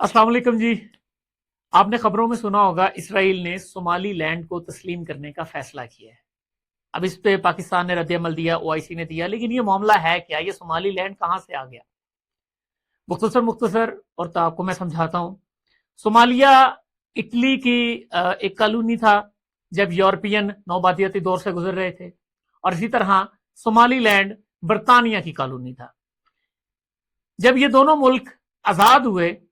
السلام علیکم جی۔ آپ نے خبروں میں سنا ہوگا، اسرائیل نے صومالی لینڈ کو تسلیم کرنے کا فیصلہ کیا ہے۔ اب اس پہ پاکستان نے رد عمل دیا، او آئی سی نے دیا، لیکن یہ معاملہ ہے کیا؟ یہ صومالی لینڈ کہاں سے آ گیا؟ مختصر مختصر اور تو آپ کو میں سمجھاتا ہوں۔ صومالیہ اٹلی کی ایک کالونی تھا، جب یورپین نوبادیاتی دور سے گزر رہے تھے۔ اور اسی طرح صومالی لینڈ برطانیہ کی کالونی تھا۔ جب یہ دونوں ملک آزاد ہوئے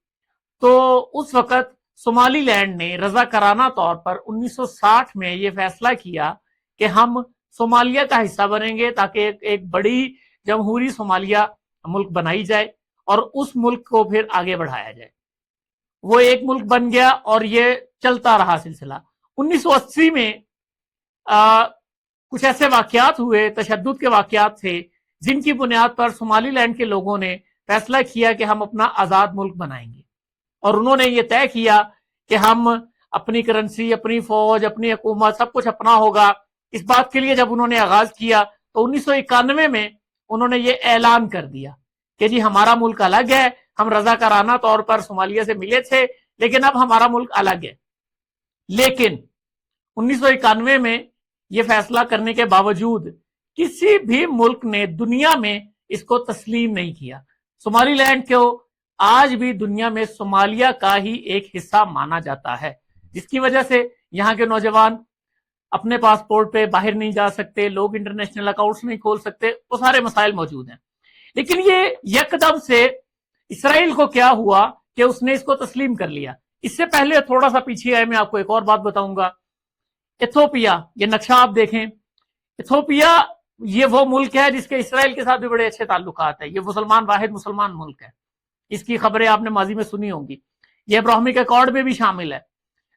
تو اس وقت صومالی لینڈ نے رضاکارانہ طور پر انیس سو ساٹھ میں یہ فیصلہ کیا کہ ہم صومالیہ کا حصہ بنیں گے تاکہ ایک بڑی جمہوری صومالیہ ملک بنائی جائے اور اس ملک کو پھر آگے بڑھایا جائے۔ وہ ایک ملک بن گیا اور یہ چلتا رہا سلسلہ۔ انیس سو اسی میں کچھ ایسے واقعات ہوئے، تشدد کے واقعات تھے، جن کی بنیاد پر صومالی لینڈ کے لوگوں نے فیصلہ کیا کہ ہم اپنا آزاد ملک بنائیں گے۔ اور انہوں نے یہ طے کیا کہ ہم اپنی کرنسی اپنی فوج، اپنی حکومت سب کچھ اپنا ہوگا۔ اس بات کے لیے جب انہوں نے آغاز کیا تو انیس سو اکانوے میں انہوں نے یہ اعلان کر دیا کہ جی ہمارا ملک الگ ہے۔ ہم رضا کرانہ طور پر صومالیہ سے ملے تھے، لیکن اب ہمارا ملک الگ ہے۔ لیکن انیس سو اکانوے میں یہ فیصلہ کرنے کے باوجود کسی بھی ملک نے دنیا میں اس کو تسلیم نہیں کیا۔ صومالی لینڈ کو آج بھی دنیا میں صومالیہ کا ہی ایک حصہ مانا جاتا ہے۔ جس کی وجہ سے یہاں کے نوجوان اپنے پاسپورٹ پہ باہر نہیں جا سکتے، لوگ انٹرنیشنل اکاؤنٹس نہیں کھول سکتے، وہ سارے مسائل موجود ہیں۔ لیکن یہ یکدم سے اسرائیل کو کیا ہوا کہ اس نے اس کو تسلیم کر لیا۔ اس سے پہلے تھوڑا سا پیچھے آئے، میں آپ کو ایک اور بات بتاؤں گا۔ ایتھوپیا، یہ نقشہ آپ دیکھیں۔ ایتھوپیا، یہ وہ ملک ہے جس کے اسرائیل کے ساتھ بھی بڑے اچھے تعلقات ہیں۔ یہ مسلمان، واحد مسلمان ملک ہے۔ اس کی خبریں آپ نے ماضی میں سنی ہوں گی۔ یہ ابراہمک اکارڈ میں بھی شامل ہے۔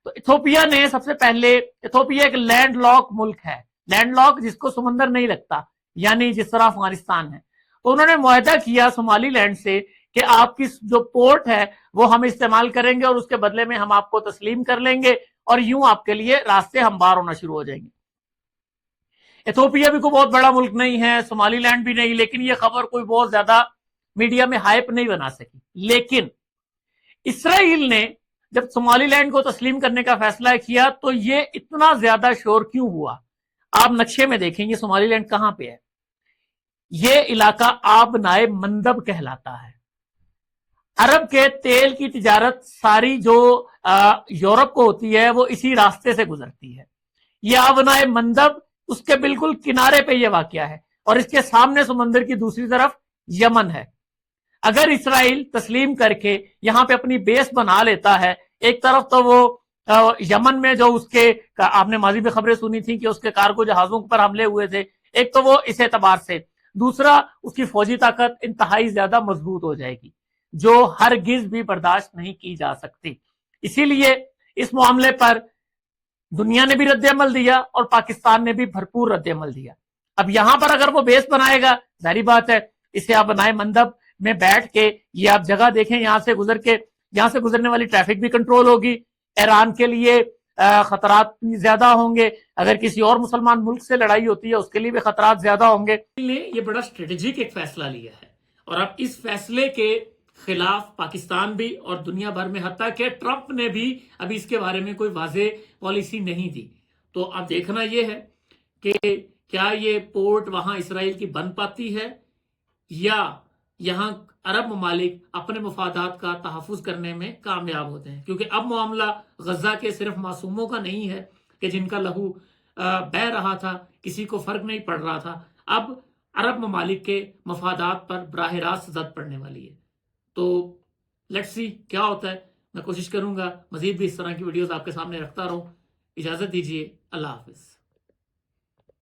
تو ایتھوپیا نے سب سے پہلے، ایتھوپیا ایک لینڈ لاک ملک ہے۔ لینڈ لاک جس کو سمندر نہیں لگتا یعنی جس طرح افغانستان ہے۔ تو انہوں نے معاہدہ کیا صومالی لینڈ سے کہ آپ کی جو پورٹ ہے، وہ ہم استعمال کریں گے اور اس کے بدلے میں ہم آپ کو تسلیم کر لیں گے اور یوں آپ کے لیے راستے ہموار ہونا شروع ہو جائیں گے۔ ایتھوپیا بھی کوئی بہت بڑا ملک نہیں ہے صومالی لینڈ بھی نہیں، لیکن یہ خبر کوئی بہت زیادہ میڈیا میں ہائپ نہیں بنا سکی۔ لیکن اسرائیل نے جب صومالی لینڈ کو تسلیم کرنے کا فیصلہ کیا تو یہ اتنا زیادہ شور کیوں ہوا؟ آپ نقشے میں دیکھیں یہ صومالی لینڈ کہاں پہ ہے۔ یہ علاقہ آب نائے مندب کہلاتا ہے۔ عرب کے تیل کی تجارت ساری جو یورپ کو ہوتی ہے، وہ اسی راستے سے گزرتی ہے۔ یہ آب نائے مندب، اس کے بالکل کنارے پہ یہ واقعہ ہے۔ اور اس کے سامنے سمندر کی دوسری طرف یمن ہے۔ اگر اسرائیل تسلیم کر کے یہاں پہ اپنی بیس بنا لیتا ہے، ایک طرف تو وہ یمن میں جو اس کے آپ نے ماضی میں خبریں سنی تھی کہ اس کے کارگو جہازوں پر حملے ہوئے تھے، ایک تو وہ اس اعتبار سے۔ دوسرا، اس کی فوجی طاقت انتہائی زیادہ مضبوط ہو جائے گی، جو ہرگز بھی برداشت نہیں کی جا سکتی۔ اسی لیے اس معاملے پر دنیا نے بھی رد عمل دیا اور پاکستان نے بھی بھرپور رد عمل دیا۔ اب یہاں پر اگر وہ بیس بنائے گا، ظاہری بات ہے، اسے آپ بنائے مندب میں بیٹھ کے یہ آپ جگہ دیکھیں، یہاں سے گزر کے، یہاں سے گزرنے والی ٹریفک بھی کنٹرول ہوگی۔ ایران کے لیے خطرات زیادہ ہوں گے۔ اگر کسی اور مسلمان ملک سے لڑائی ہوتی ہے، اس کے لیے بھی خطرات زیادہ ہوں گے۔ یہ بڑا اسٹریٹجک ایک فیصلہ لیا ہے۔ اور اب اس فیصلے کے خلاف پاکستان بھی اور دنیا بھر میں، حتیٰ کہ ٹرمپ نے بھی ابھی اس کے بارے میں کوئی واضح پالیسی نہیں دی۔ تو اب دیکھنا یہ ہے کہ کیا یہ پورٹ وہاں اسرائیل کی بن پاتی ہے یا یہاں عرب ممالک اپنے مفادات کا تحفظ کرنے میں کامیاب ہوتے ہیں۔ کیونکہ اب معاملہ غزہ کے صرف معصوموں کا نہیں ہے کہ جن کا لہو بہ رہا تھا، کسی کو فرق نہیں پڑ رہا تھا۔ اب عرب ممالک کے مفادات پر براہ راست زد پڑنے والی ہے۔ تو لیٹ سی کیا ہوتا ہے۔ میں کوشش کروں گا، مزید بھی اس طرح کی ویڈیوز آپ کے سامنے رکھتا رہوں۔ اجازت دیجیے اللہ حافظ۔